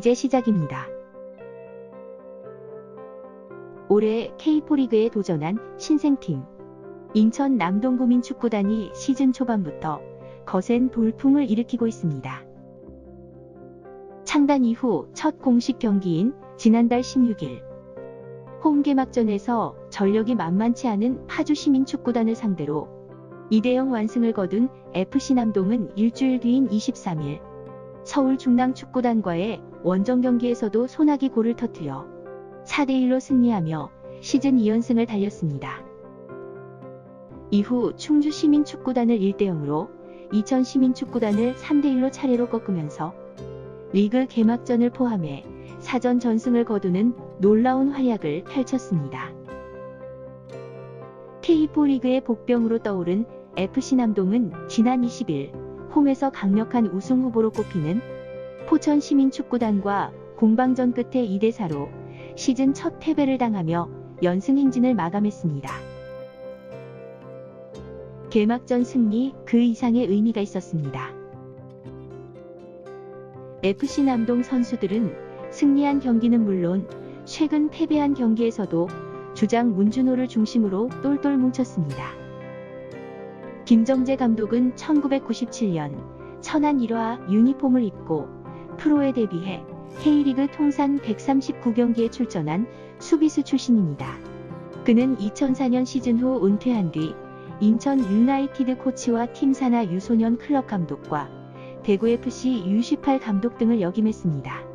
이제 시작입니다. 올해 K4리그에 도전한 신생팀 인천 남동구민 축구단이 시즌 초반부터 거센 돌풍을 일으키고 있습니다. 창단 이후 첫 공식 경기인 지난달 16일 홈 개막전에서 전력이 만만치 않은 파주 시민 축구단을 상대로 2대0 완승을 거둔 FC 남동은 일주일 뒤인 23일 서울 중랑 축구단과의 원정 경기에서도 소나기 골을 터뜨려 4대1로 승리하며 시즌 2연승을 달렸습니다. 이후 충주 시민축구단을 1대0으로 이천 시민축구단을 3대1로 차례로 꺾으면서 리그 개막전을 포함해 사전 전승을 거두는 놀라운 활약을 펼쳤습니다. K4 리그의 복병으로 떠오른 FC 남동은 지난 20일 홈에서 강력한 우승 후보로 꼽히는 포천 시민축구단과 공방전 끝에 2대4로 시즌 첫 패배를 당하며 연승 행진을 마감했습니다. 개막전 승리 그 이상의 의미가 있었습니다. FC 남동 선수들은 승리한 경기는 물론 최근 패배한 경기에서도 주장 문준호를 중심으로 똘똘 뭉쳤습니다. 김정재 감독은 1997년 천안 1화 유니폼을 입고 프로에 데뷔해 K리그 통산 139경기에 출전한 수비수 출신입니다. 그는 2004년 시즌 후 은퇴한 뒤 인천 유나이티드 코치와 팀 산하 유소년 클럽 감독과 대구FC U18 감독 등을 역임했습니다.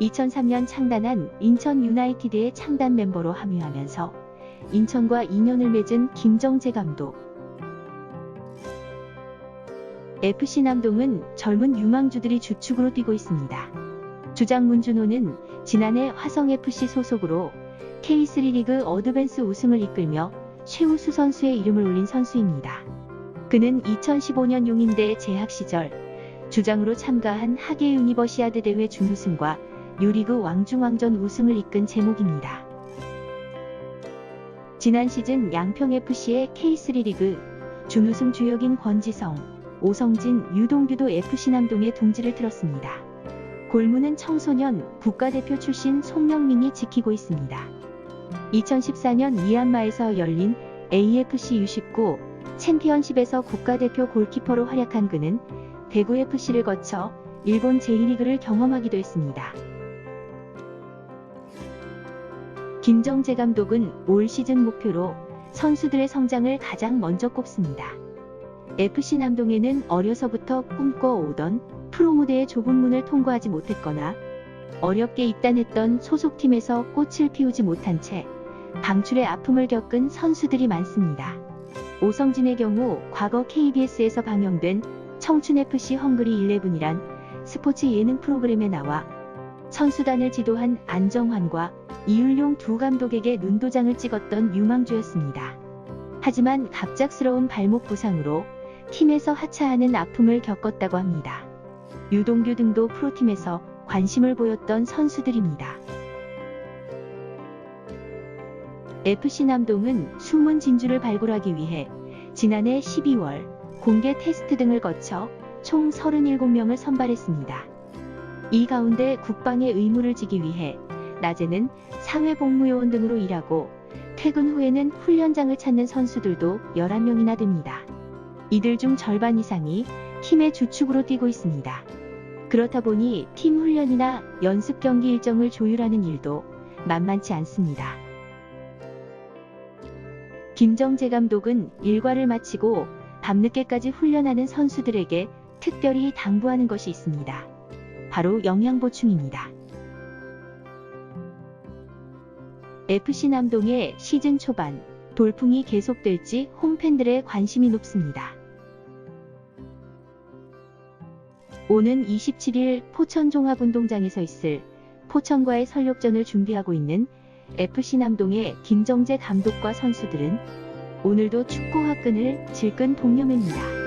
2003년 창단한 인천 유나이티드의 창단 멤버로 합류하면서 인천과 인연을 맺은 김정재 감독. FC 남동은 젊은 유망주들이 주축으로 뛰고 있습니다. 주장 문준호는 지난해 화성FC 소속으로 K3 리그 어드밴스 우승을 이끌며 최우수 선수의 이름을 올린 선수입니다. 그는 2015년 용인대 재학 시절 주장으로 참가한 하계 유니버시아드 대회 준우승과 유리그 왕중왕전 우승을 이끈 제목입니다. 지난 시즌 양평FC의 K3 리그 준우승 주역인 권지성, 오성진, 유동규도 FC 남동의 둥지를 틀었습니다. 골문은 청소년 국가대표 출신 송영민이 지키고 있습니다. 2014년 미얀마에서 열린 AFC U19 챔피언십에서 국가대표 골키퍼로 활약한 그는 대구FC를 거쳐 일본 제1리그를 경험하기도 했습니다. 김정재 감독은 올 시즌 목표로 선수들의 성장을 가장 먼저 꼽습니다. FC 남동에는 어려서부터 꿈꿔오던 프로 무대의 좁은 문을 통과하지 못했거나 어렵게 입단했던 소속팀에서 꽃을 피우지 못한 채 방출의 아픔을 겪은 선수들이 많습니다. 오성진의 경우 과거 KBS에서 방영된 청춘FC 헝그리 11이란 스포츠 예능 프로그램에 나와 선수단을 지도한 안정환과 이율용 두 감독에게 눈도장을 찍었던 유망주였습니다. 하지만 갑작스러운 발목 부상으로 팀에서 하차하는 아픔을 겪었다고 합니다. 유동규 등도 프로팀에서 관심을 보였던 선수들입니다. FC 남동은 숨은 진주를 발굴하기 위해 지난해 12월 공개 테스트 등을 거쳐 총 37명을 선발했습니다. 이 가운데 국방의 의무를 지기 위해 낮에는 사회복무요원 등으로 일하고 퇴근 후에는 훈련장을 찾는 선수들도 11명이나 됩니다. 이들 중 절반 이상이 팀의 주축으로 뛰고 있습니다. 그렇다 보니 팀 훈련이나 연습 경기 일정을 조율하는 일도 만만치 않습니다. 김정재 감독은 일과를 마치고 밤늦게까지 훈련하는 선수들에게 특별히 당부하는 것이 있습니다. 바로 영양 보충입니다. FC 남동의 시즌 초반 돌풍이 계속될지 홈팬들의 관심이 높습니다. 오는 27일 포천 종합운동장에서 있을 포천과의 설욕전을 준비하고 있는 FC 남동의 김정재 감독과 선수들은 오늘도 축구 화끈을 질끈 독려맵니다.